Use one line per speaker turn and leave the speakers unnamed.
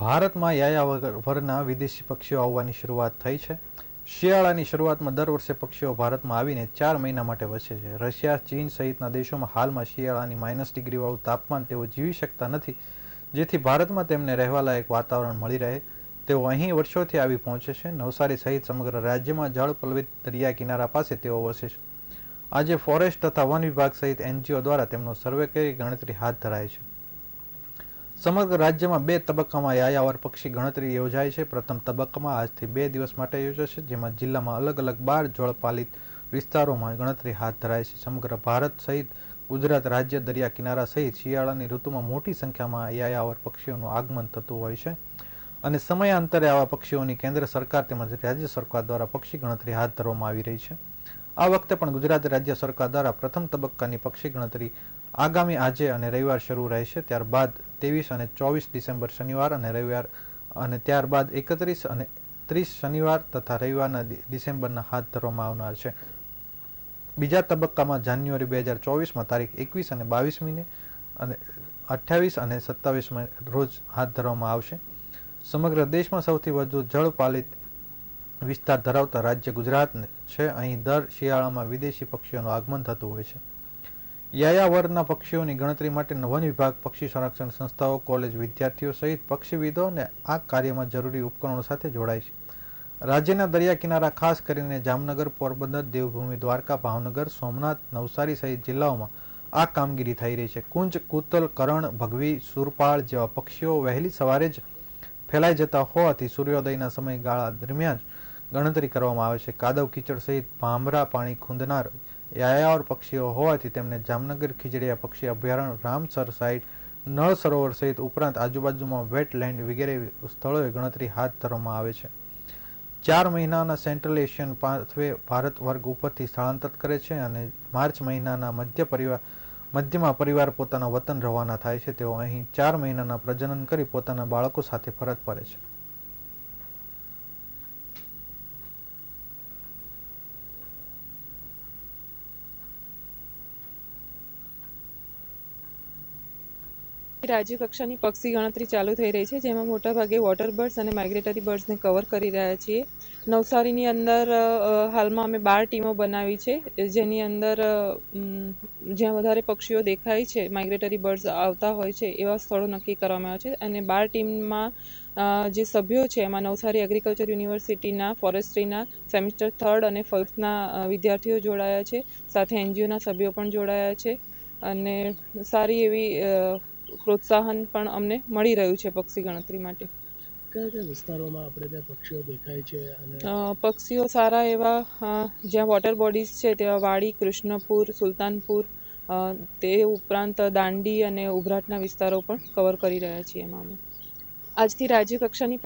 ભારતમાં યાયાવરના વિદેશી પક્ષીઓ આવવાની શરૂઆત થઈ છે. શિયાળાની શરૂઆતમાં દર વર્ષે પક્ષીઓ ભારતમાં આવીને ચાર મહિના માટે વસે છે. રશિયા, ચીન સહિતના દેશોમાં હાલમાં શિયાળાની માઇનસ ડિગ્રીવાળું તાપમાન તેઓ જીવી શકતા નથી, જેથી ભારતમાં તેમને રહેવાલાયક વાતાવરણ મળી રહે. તેઓ અહીં વર્ષોથી આવી પહોંચે છે. નવસારી સહિત સમગ્ર રાજ્યમાં જળ પલવિત દરિયા કિનારા પાસે તેઓ વસે છે. આજે ફોરેસ્ટ તથા વન વિભાગ સહિત એનજીઓ દ્વારા તેમનો સર્વે કરી ગણતરી હાથ ધરાય છે. સમગ્ર રાજ્યમાં બે તબક્કામાં યાયાવર પક્ષી ગણતરી યોજાય છે. પ્રથમ તબક્કામાં આજથી બે દિવસ માટે યોજાશે, જેમાં જિલ્લામાં અલગ અલગ બાર જળપાલિત વિસ્તારોમાં ગણતરી હાથ ધરાય છે. સમગ્ર ભારત સહિત ગુજરાત રાજ્ય દરિયા કિનારા સહિત શિયાળાની ઋતુમાં મોટી સંખ્યામાં યાયાવર પક્ષીઓનું આગમન થતું હોય છે અને સમયાંતરે આવા પક્ષીઓની કેન્દ્ર સરકાર તેમજ રાજ્ય સરકાર દ્વારા પક્ષી ગણતરી હાથ ધરવામાં આવી રહી છે. આ વખતે પણ ગુજરાત રાજ્ય સરકાર દ્વારા પ્રથમ તબક્કાની પક્ષી ગણતરી આગામી આજે અને રવિવાર શરૂ રહેશે, ત્યારબાદ ત્રેવીસ અને ચોવીસ ડિસેમ્બર શનિવાર અને રવિવાર, અને ત્યારબાદ એકત્રીસ અને ત્રીસ શનિવાર તથા રવિવારના ડિસેમ્બરના હાથ ધરવામાં આવનાર છે. બીજા તબક્કામાં જાન્યુઆરી બે હજાર ચોવીસમાં તારીખ એકવીસ અને બાવીસમીને અને અઠ્યાવીસ અને સત્તાવીસમાં રોજ હાથ ધરવામાં આવશે. સમગ્ર દેશમાં સૌથી વધુ જળપાલિત વિસ્તાર ધરાવતા રાજ્ય ગુજરાત છે. અહીં દર શિયાળામાં વિદેશી પક્ષીઓનું આગમન થતું હોય છે. યાયાવરના પક્ષીઓની ગણતરી માટે વન વિભાગ, પક્ષી સંરક્ષણ સંસ્થાઓ, કોલેજ વિદ્યાર્થીઓ સહિત પક્ષીવિદો અને આ કાર્યમાં જરૂરી ઉપકરણો સાથે જોડાય છે. રાજ્યના દરિયા કિનારા, ખાસ કરીને જામનગર, પોરબંદર, દેવભૂમિ, દ્વારકા, ભાવનગર, સોમનાથ, નવસારી સહિત જિલ્લાઓમાં આ કામગીરી થઈ રહી છે. કુંજ, કૂતલ, કરણ, ભગવી, સુરપાળ જેવા પક્ષીઓ વહેલી સવારે જ ફેલાઈ જતા હોવાથી સૂર્યોદયના સમયગાળા દરમિયાન ગણતરી કરવામાં આવે છે. કાદવ, કીચડ સહિત ભાંભરા પાણી ખૂંદનાર યાયાવર પક્ષીઓ હોવાથી તેમને જામનગર, ખીજડીયા પક્ષી, અભયારણ્ય, રામસર સાઇટ નળ સરોવર સહિત ઉપરાંત આજુબાજુમાં વેટલેન્ડ વગેરે સ્થળોએ ગણતરી હાથ ધરવામાં આવે છે. ચાર મહિનાના સેન્ટ્રલ એશિયન પાથવે ભારત વર્ગ ઉપરથી સ્થળાંતર કરે છે અને માર્ચ મહિનાના મધ્ય પરિવાર, મધ્યમાં પરિવાર પોતાના વતન રવાના થાય છે. તેઓ અહીં ચાર મહિનાના પ્રજનન કરી પોતાના બાળકો સાથે ફરજ પડે છે.
રાજ્ય કક્ષાની પક્ષી ગણતરી ચાલુ થઈ રહી છે, જેમાં મોટાભાગે વોટર બર્ડ્સ અને માઇગ્રેટરી બર્ડ્સને કવર કરી રહ્યા છીએ. નવસારીની અંદર હાલમાં અમે બાર ટીમો બનાવી છે, જેની અંદર જ્યાં વધારે પક્ષીઓ દેખાય છે માઇગ્રેટરી બર્ડ્સ આવતા હોય છે, એવા સ્થળો નક્કી કરવામાં આવ્યા છે. અને બાર ટીમમાં જે સભ્યો છે, એમાં નવસારી એગ્રીકલ્ચર યુનિવર્સિટીના ફોરેસ્ટ્રીના સેમિસ્ટર થર્ડ અને ફર્સ્ટના વિદ્યાર્થીઓ જોડાયા છે. સાથે એનજીઓના સભ્યો પણ જોડાયા છે. અને સારી એવી પ્રોત્સાહન પણ અમને મળી રહ્યું છે પક્ષી ગણતરી માટે.
કયા કયા વિસ્તારોમાં આપણે ત્યાં પક્ષીઓ દેખાય છે અને
પક્ષીઓ સારા એવા જ્યાં વોટર બોડીઝ છે તેવા વાડી કૃષ્ણપુર સુલતાનપુર તે ઉપરાંત દાંડી અને ઉભરાટના વિસ્તારો પણ કવર કરી રહ્યા છીએ એમાં અમે. આજથી રાજ્ય કક્ષાની